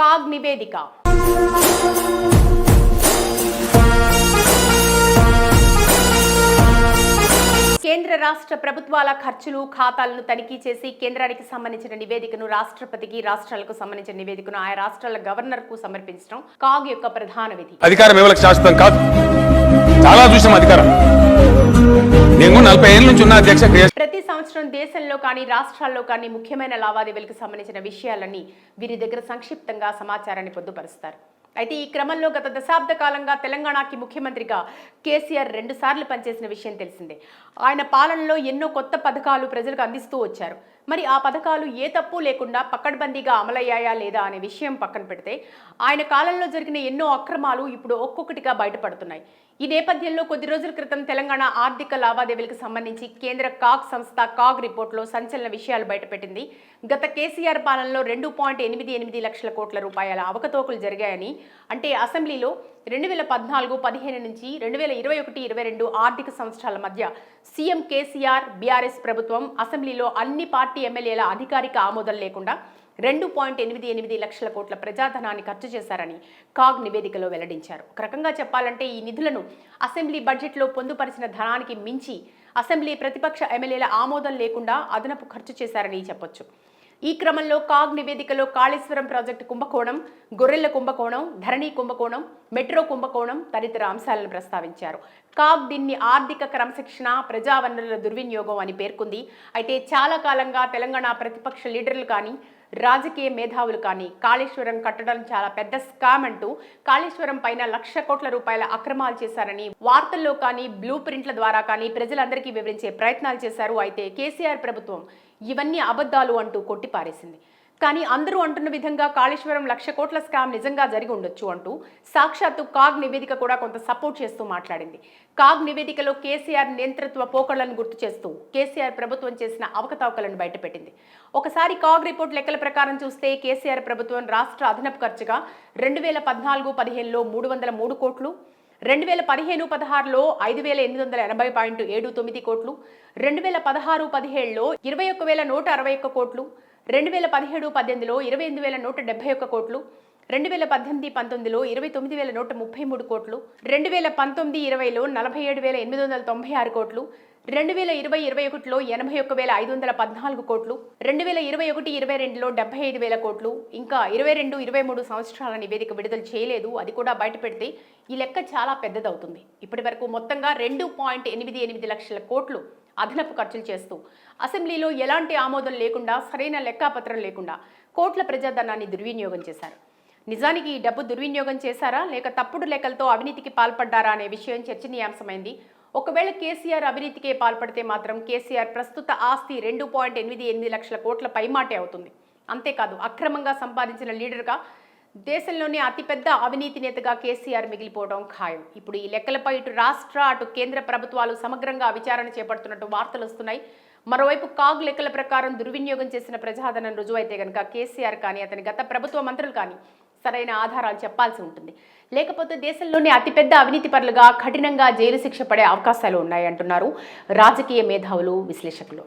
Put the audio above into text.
CAG నివేదిక. కేంద్ర రాష్ట్ర ప్రభుత్వాల ఖర్చులు ఖాతాలను తనిఖీ చేసి కేంద్రానికి సంబంధించిన నివేదికను రాష్ట్రపతికి రాష్ట్రాలకు సంబంధించిన నివేదికను ఆయా రాష్ట్రాల గవర్నర్కు సమర్పించడం కాగ్ యొక్క ప్రధాన విధి. అధికారం ఎవరికి శాశ్వతం కాదు. చాలా చూసాం అధికారం. నేను నలభై ఏళ్ళ నుంచి ఉన్న అధ్యక్ష ప్రతి సంవత్సరం దేశంలో కానీ రాష్ట్రాల్లో కానీ ముఖ్యమైన లావాదేవీలకు సంబంధించిన విషయాలన్నీ వీరి దగ్గర సంక్షిప్తంగా సమాచారాన్ని పొందుపరుస్తారు. అయితే ఈ క్రమంలో గత దశాబ్ద కాలంగా తెలంగాణకి ముఖ్యమంత్రిగా కేసీఆర్ రెండు సార్లు పనిచేసిన విషయం తెలిసిందే. ఆయన పాలనలో ఎన్నో కొత్త పథకాలు ప్రజలకు అందిస్తూ వచ్చారు. మరి ఆ పథకాలు ఏ తప్పు లేకుండా పక్కడ్బందీగా అమలయ్యాయా లేదా అనే విషయం పక్కన పెడితే ఆయన కాలంలో జరిగిన ఎన్నో అక్రమాలు ఇప్పుడు ఒక్కొక్కటిగా బయటపడుతున్నాయి. ఈ నేపథ్యంలో కొద్ది రోజుల క్రితం తెలంగాణ ఆర్థిక లావాదేవీలకు సంబంధించి కేంద్ర కాగ్ సంస్థ కాగ్ రిపోర్టులో సంచలన విషయాలు బయటపెట్టింది. గత కేసీఆర్ పాలనలో రెండు పాయింట్ ఎనిమిది ఎనిమిది లక్షల కోట్ల రూపాయల అవకతవకలు జరిగాయని అంటే అసెంబ్లీలో రెండు వేల పద్నాలుగు పదిహేను నుంచి రెండు వేల ఇరవై ఒకటి ఇరవై రెండు ఆర్థిక సంవత్సరాల మధ్య సీఎం కేసీఆర్ బీఆర్ఎస్ ప్రభుత్వం అసెంబ్లీలో అన్ని పార్టీ ఎమ్మెల్యేల అధికారిక ఆమోదం లేకుండా రెండు పాయింట్ ఎనిమిది ఎనిమిది లక్షల కోట్ల ప్రజాధనాన్ని ఖర్చు చేశారని కాగ్ నివేదికలో వెల్లడించారు. ఒక రకంగా చెప్పాలంటే ఈ నిధులను అసెంబ్లీ బడ్జెట్లో పొందుపరిచిన ధనానికి మించి అసెంబ్లీ ప్రతిపక్ష ఎమ్మెల్యేల ఆమోదం లేకుండా అదనపు ఖర్చు చేశారని చెప్పొచ్చు. ఈ క్రమంలో కాగ్ నివేదికలో కాళేశ్వరం ప్రాజెక్టు కుంభకోణం గొర్రెల కుంభకోణం ధరణి కుంభకోణం మెట్రో కుంభకోణం తదితర అంశాలను ప్రస్తావించారు. కాగ్ దీన్ని ఆర్థిక క్రమశిక్షణ ప్రజా వనరుల దుర్వినియోగం అని పేర్కొంది. అయితే చాలా కాలంగా తెలంగాణ ప్రతిపక్ష లీడర్లు కానీ రాజకీయ మేధావులు కానీ కాళేశ్వరం కట్టడం చాలా పెద్ద స్కామ్ అంటూ కాళేశ్వరం పైన లక్ష కోట్ల రూపాయల అక్రమాలు చేశారని వార్తల్లో కానీ బ్లూ ప్రింట్ల ద్వారా కానీ ప్రజలందరికీ వివరించే ప్రయత్నాలు చేశారు అయితే కేసీఆర్ ప్రభుత్వం. ఇవన్నీ అబద్ధాలు అంటూ కొట్టిపారేసింది. కానీ అందరూ అంటున్న విధంగా కాళేశ్వరం లక్ష కోట్ల స్కామ్ నిజంగా జరిగి ఉండొచ్చు అంటూ సాక్షాత్తు కాగ్ నివేదిక కూడా కొంత సపోర్ట్ చేస్తూ మాట్లాడింది. కాగ్ నివేదికలో కేసీఆర్ నియంతృత్వ పోకళ్ళను గుర్తు చేస్తూ కేసీఆర్ ప్రభుత్వం చేసిన అవకతవకలను బయటపెట్టింది. ఒకసారి కాగ్ రిపోర్ట్ లెక్కల ప్రకారం చూస్తే కేసీఆర్ ప్రభుత్వం రాష్ట్ర అదనపు ఖర్చుగా రెండు వేల పద్నాలుగు పదిహేనులో మూడు వందల మూడు కోట్లు రెండు వేల పదిహేను పదహారులో ఐదు వేల ఎనిమిది వందల ఎనభై పాయింట్ ఏడు తొమ్మిది కోట్లు రెండు వేల పదహారు పదిహేడులో ఇరవై ఒక్క వేల నూట అరవై ఒక్క కోట్లు రెండు వేల పదిహేడు పద్దెనిమిదిలో ఇరవై ఎనిమిది వేల నూట డెబ్బై ఒక్క కోట్లు రెండు వేల పద్దెనిమిది పంతొమ్మిదిలో ఇరవై తొమ్మిది వేల నూట ముప్పై మూడు కోట్లు రెండు వేల పంతొమ్మిది ఇరవైలో నలభై ఏడు వేల ఎనిమిది వందల తొంభై ఆరు కోట్లు రెండు వేల ఇరవై ఇరవై ఒకటిలో ఎనభై ఒక్క వేల ఐదు వందల పద్నాలుగు కోట్లు రెండు వేల ఇరవై ఒకటి ఇరవై రెండులో డెబ్బై ఐదు వేల కోట్లు ఇంకా ఇరవై రెండు ఇరవై మూడు సంవత్సరాల నివేదిక విడుదల చేయలేదు అది కూడా బయటపెడితే ఈ లెక్క చాలా పెద్దదవుతుంది. ఇప్పటి వరకు మొత్తంగా రెండు పాయింట్ ఎనిమిది ఎనిమిది లక్షల కోట్లు అదనపు ఖర్చులు చేస్తూ అసెంబ్లీలో ఎలాంటి ఆమోదం లేకుండా సరైన లెక్కాపత్రం లేకుండా కోట్ల ప్రజాధనాన్ని దుర్వినియోగం చేశారు. నిజానికి ఈ డబ్బు దుర్వినియోగం చేశారా? లేక తప్పుడు లెక్కలతో అవినీతికి పాల్పడ్డారా అనే విషయం చర్చనీయాంశమైంది. ఒకవేళ కేసీఆర్ అవినీతికే పాల్పడితే మాత్రం కేసీఆర్ ప్రస్తుత ఆస్తి రెండు పాయింట్ ఎనిమిది ఎనిమిది లక్షల కోట్ల పైమాటే అవుతుంది. అంతేకాదు అక్రమంగా సంపాదించిన లీడర్గా దేశంలోనే అతిపెద్ద అవినీతి నేతగా కేసీఆర్ మిగిలిపోవడం ఖాయం. ఇప్పుడు ఈ లెక్కలపై ఇటు రాష్ట్ర అటు కేంద్ర ప్రభుత్వాలు సమగ్రంగా విచారణ చేపడుతున్నట్టు వార్తలు వస్తున్నాయి. మరోవైపు కాగ్ లెక్కల ప్రకారం దుర్వినియోగం చేసిన ప్రజాధనం రుజువైతే కనుక కేసీఆర్ కానీ అతని గత ప్రభుత్వ మంత్రులు కానీ సరైన ఆధారాలు చెప్పాల్సి ఉంటుంది. లేకపోతే దేశంలోనే అతిపెద్ద అవినీతి పరులుగా కఠినంగా జైలు శిక్ష పడే అవకాశాలు ఉన్నాయంటున్నారు రాజకీయ మేధావులు విశ్లేషకులు.